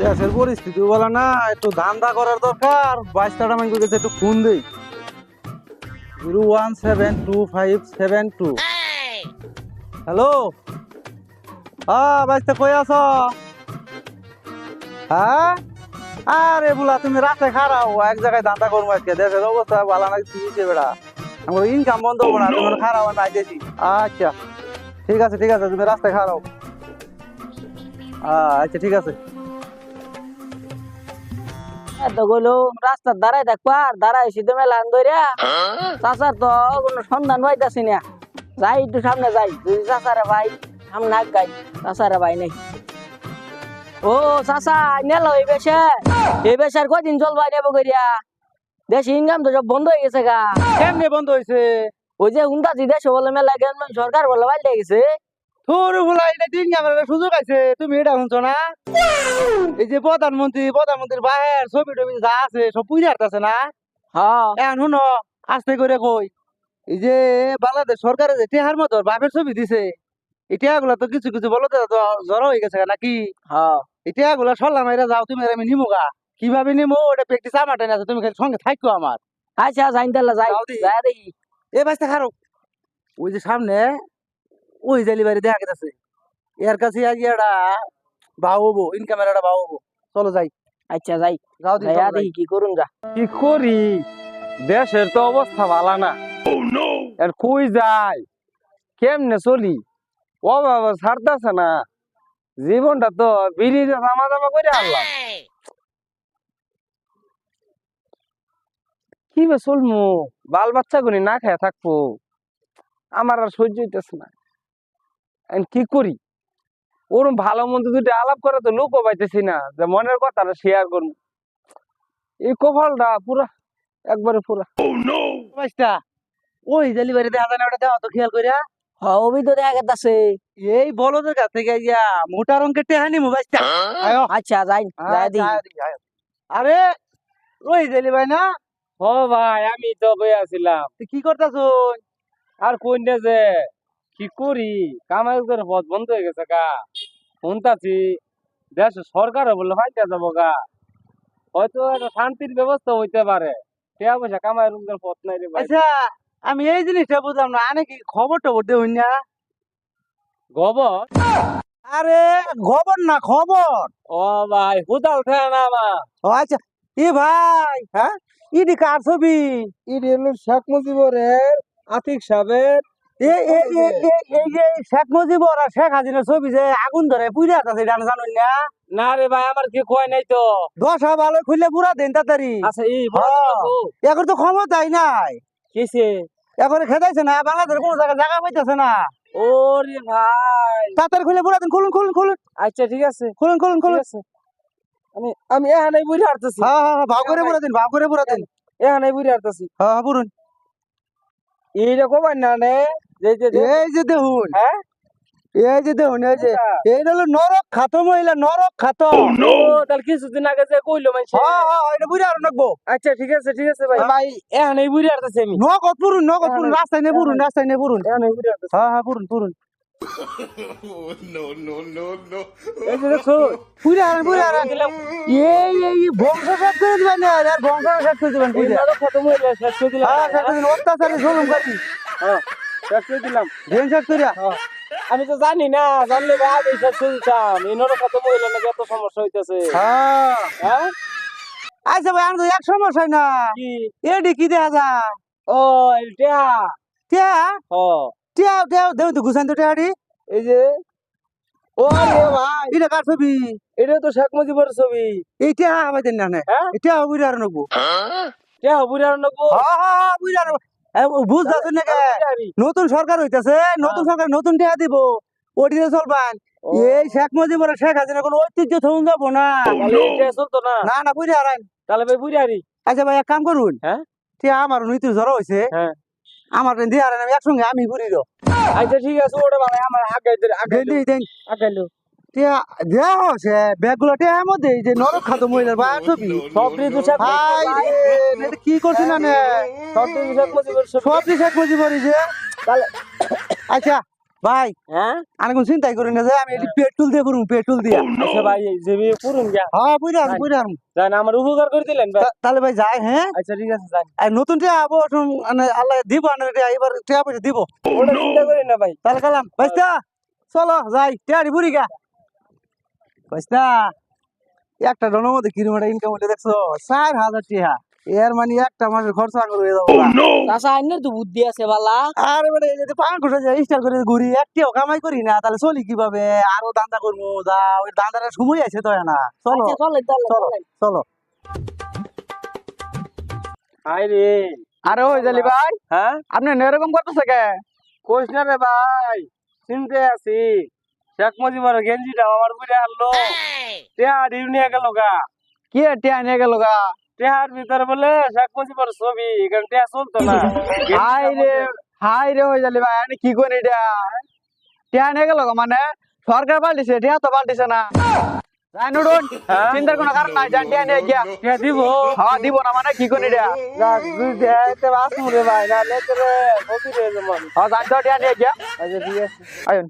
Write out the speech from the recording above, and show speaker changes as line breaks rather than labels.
দেশের পরিস্থিতি বলে না, একটু ধান্দা করার দরকার। বাইশটা গেছে, একটু ফোন দেই। Zero one seven two five seven two. Hello? হ্যাঁ বাইশটা কই আছো? হ্যাঁ? আরে বুলা, তুমি রাতে খারাও। এক জায়গায় দান্দা করব আজকে। দেশের অবস্থা ভালো না, কি বেড়া? আমার ইনকাম বন্ধ হব না তুমি খারাও নাই দেখি। আচ্ছা। ঠিক আছে ঠিক আছে, তুমি রাস্তায় খারাও। আচ্ছা ঠিক আছে।
তো গেলো রাস্তার দাঁড়ায় দেখবা আর দাঁড়ায় সিদ্ধ মেলা ধরিয়া চাচার তো কোনো সন্ধান পাইতাছি না। যাই একটু সামনে যাই। যদি চাচারে ভাই সামনে আগ গাই। চাচারে ভাই নেই। ও চাচা নেল এই বেশে। এই বেশার কদিন জল ভাই নেব করিয়া দেশি ইনকাম তো সব বন্ধ হয়ে গেছে গা।
কেমনে বন্ধ হয়েছে
ওই যে উন্দাজি দেশে বলে মেলা গেল সরকার বলে বাইল গেছে।
বলা এটা দিন সুযোগ আছে তুমি এটা শুনছো না? এই যে প্রধানমন্ত্রী প্রধানমন্ত্রীর বাহের ছবি টবি যা আছে সব পুজো আছে না?
হ্যাঁ।
এখন শুনো আস্তে করে কই এই যে বাংলাদেশ সরকারের যে টেহার মতো বাপের ছবি দিছে টেহাগুলো তো কিছু কিছু বলতে তো জ্বর হয়ে গেছে নাকি?
হ্যাঁ।
এই টেহাগুলো সরলাম এরা যাও তুমি আমি নিমো গা। কীভাবে নিমো? ওটা প্র্যাকটিস আমার টাইম আছে তুমি খালি সঙ্গে থাকো আমার।
আচ্ছা যাই তাহলে যাই
এ বাঁচতে খারো ওই যে সামনে ওই জালি বাড়ি দেখা গেছে। এর কাছে আজ এটা বাবু ইনকামের একটা বাবু চলো যাই।
আচ্ছা যাই।
যাও।
দেখি কি করুন যা
কি করি? দেশের তো অবস্থা ভালো না। আর কই যাই? কেমনে চলি? ও বাবা ছাড়তেছে না। জীবনটা তো বিড়ি জামা জামা করে আনলাম। কি বে চলমু? বাল বাচ্চা গুনি না খেয়ে থাকব। আমার আর সহ্য হইতেছে না। কি করি? ওরম ভালো মন্দ দুটো আলাপ করে তো লোকও পাইতেছি না যে মনের কথাটা শেয়ার করব। এই কপালটা পুরা একবারে পুরা।
বাইশটা ওই জালি বাড়ি দেখা যায় ওটা দেওয়া তো খেয়াল করিয়া
হ্যাঁ তো দেখা গেছে
এই বলদের কাছ থেকে ইয়া মোটা টেহানি মোবাইলটা
আচ্ছা যাই যাই
আয়। আরে ওই জালি ভাই না?
ও ভাই আমি তো বই আছিলাম
তুই কি করতেছ?
আর কোন যে? কি করি? কামাই পথ বন্ধ হয়ে গেছে গা। শুনতাছি দেশ সরকারও বলল ফাইটা যাব গা। হয়তো একটা শান্তির ব্যবস্থা হইতে পারে। টাকা পয়সা কামাই রুমের পথ নাই রে ভাই।
আচ্ছা আমি এই জিনিসটা বুঝলাম না। আনে কি খবর টবর দেউন না?
গোবর
আরে খবর না খবর।
ও ভাই হুদাল থাকে না আমার
ও আচ্ছা এ ভাই হ্যাঁ? ইডি কার ছবি?
ইডি হলো শেখ মুজিবুরের আতিক সাহেবের
শেখ ছবি যে আগুন ধরে পুড়ে আছে এটা জানুন না?
না রে ভাই আমার কি কয় নাই তো।
দশ ভালো খুললে পুরা দিন তাড়াতাড়ি।
আচ্ছা এই।
এখন তো ক্ষমতাই নাই।
কিসে?
এখন খেদাইছে না বাংলাদেশের কোনো জায়গায় জায়গা পাইতেছে না।
ওরে ভাই।
তাড়াতাড়ি খুলে পুরা দিন খুলুন খুলুন খুলুন।
আচ্ছা ঠিক আছে।
খুলুন খুলুন
আমি আমি এখানে বুঝে হারতেছি
হ্যাঁ হ্যাঁ হ্যাঁ, ভাগ করে পুরা দিন ভাগ করে পুরা দিন।
এখানে
হ্যাঁ হ্যাঁ পুরুন।
এইরকম না নে।
এই যে দেখুন।
হ্যাঁ?
এই যে দেখুন এই যে। এই হলো নরক খাত মহিলা নরক খাত
ও তাহলে কিছুদিন আগে যে কইলো মাইছে
হ্যাঁ হ্যাঁ এটা বুঝে আর নাকবো।
আচ্ছা ঠিক আছে ঠিক আছে ভাই।
হ্যাঁ।
ভাই এখানে বুঝে হারতেছি আমি।
নগদ পুরুন নগদ পুরুন রাস্তায় নে পুরুন রাস্তায় নে পুরুন।
এখানে বুঝে হারতেছি
হ্যাঁ হ্যাঁ পুরুন পুরুন।
No, no, no, no.
এই যে দেখছ
পুরে আরেন পুরে আরেন এই এই বংশ শেষ করে দিবেন না আর বংশ শেষ করে দিবেন
এই
পুরে
নাটক খতম হইলে শেষ করে দিলাম।
হ্যাঁ শেষ করে দিন অত্যাচারে জুলুম করি
হ্যাঁ, শেষ করে দিলাম।
দেন শেষ করিয়া?
আমি তো জানি না জানলে করে দিতাম। এই নাটক নাকি এত সমস্যা হইতেছে?
হ্যাঁ।
হ্যাঁ?
আচ্ছা ভাই আমি তো এক সমস্যা না। এডি কি দেখা যায়?
ও এটা
টিয়া।
ও
টিয়া টিয়া দেন তো টিয়াডি।
এই যে। ও রে ভাই।
এটা কার ছবি?
এটা তো শেখ মুজিবের ছবি।
এই টিয়া আমার দেন না নে।
হ্যাঁ?
টিয়া বুঝে আর নবো।
কে বুড়ি আর নগো
হ্যাঁ হ্যাঁ বুঝে বুঝ যাচ্ছেন নতুন সরকার হইতাছে নতুন সরকার নতুন টিয়া দিব ওটিতে চলবান। এই শেখ মুজিবুর শেখ হাসিনা কোনো ঐতিহ্য থুন যাব না।
চলতো না।
না না বুঝে আর
তাহলে ভাই বুড়ি আরি
আচ্ছা ভাই এক কাম করুন।
হ্যাঁ?
টিয়া আমার নীতির জ্বর হয়েছে
হ্যাঁ।
আমার দিয়ে আর আমি একসঙ্গে আমি ঘুরি
আচ্ছা ঠিক আছে ওটা ভাই আমার আগে আগে আগাইলো।
টিয়া দেয়া হচ্ছে ব্যাগগুলো টিয়ার মধ্যে এই যে নরক খাতো মহিলার বা ছবি
সব কিছু শেখ
রে, এটা কি করছি না নে?
সব কিছু শেখ মুজিবের ছবি
সব শেখ মুজিবুর যে।
তাহলে
আচ্ছা ভাই
হ্যাঁ?
আমি কোন চিন্তাই করি না যে আমি পেট্রোল দিয়ে পেট্রোল দিয়ে।
আচ্ছা ভাই এই যে বিয়ে
হ্যাঁ
জান আমার উপকার করে দিলেন ভাই।
তাহলে ভাই যাই হ্যাঁ?
আচ্ছা ঠিক আছে
আর নতুন টিয়া আবো মানে আল্লাহ দিব না এবার টিয়া পয়সা দিব।
ওটা চিন্তা করি না ভাই।
তাহলে কালাম বাইস্তা চলো যাই টিয়ারি বুড়ি গা বাইস্তা একটা ডনের মধ্যে কিরম একটা ইনকাম হলে দেখছ? চার হাজার টিয়া এর মানে একটা মাসের খরচ আঙুর হয়ে যাব।
চাচা আইনের তো বুদ্ধি আছে বালা।
আর এবারে এই যে পাঁচ ঘণ্টা যে স্টার করে ঘুরি একটিও কামাই করি না তাহলে চলি কীভাবে? আরও দান্দা করব যা ওই দান্দাটা সময় আছে তো না। চলো
আচ্ছা চলে চলে
চলো।
চলো।
হাই রে।
আরে ওই জালি ভাই
হ্যাঁ?
আপনি এরকম করতেছে কে
কইস না রে ভাই চিনতে আছি। শেখ মুজিবের গেঞ্জিটা আমার বুড়ে আনলো টেহার নিয়ে গেল গা।
কি টিয়া নিয়ে গেল গা?
টেহার ভিতরে বলে শেখ মুজিবের ছবি এখানে টেহা চলতো না।
হাই রে হাই রে ওই জালি ভাই আমি কি করি এটা টিয়া নিয়ে গেল গা মানে? সরকার পাল্টিছে টিয়া তো পাল্টিছে না। যাই নুডুন
হ্যাঁ?
চিন্তার কোনো কারণ নাই যান টিয়া নিয়ে গিয়া।
টেহা দিব।
হ্যাঁ দিব না মানে কি করি এটা
যাক দুই দেখাইতে আসুন রে ভাই না লেতে রে রে যেমন
হ্যাঁ যান তো টিয়া নিয়ে গিয়া।
আচ্ছা ঠিক আছে।
আয়ুন।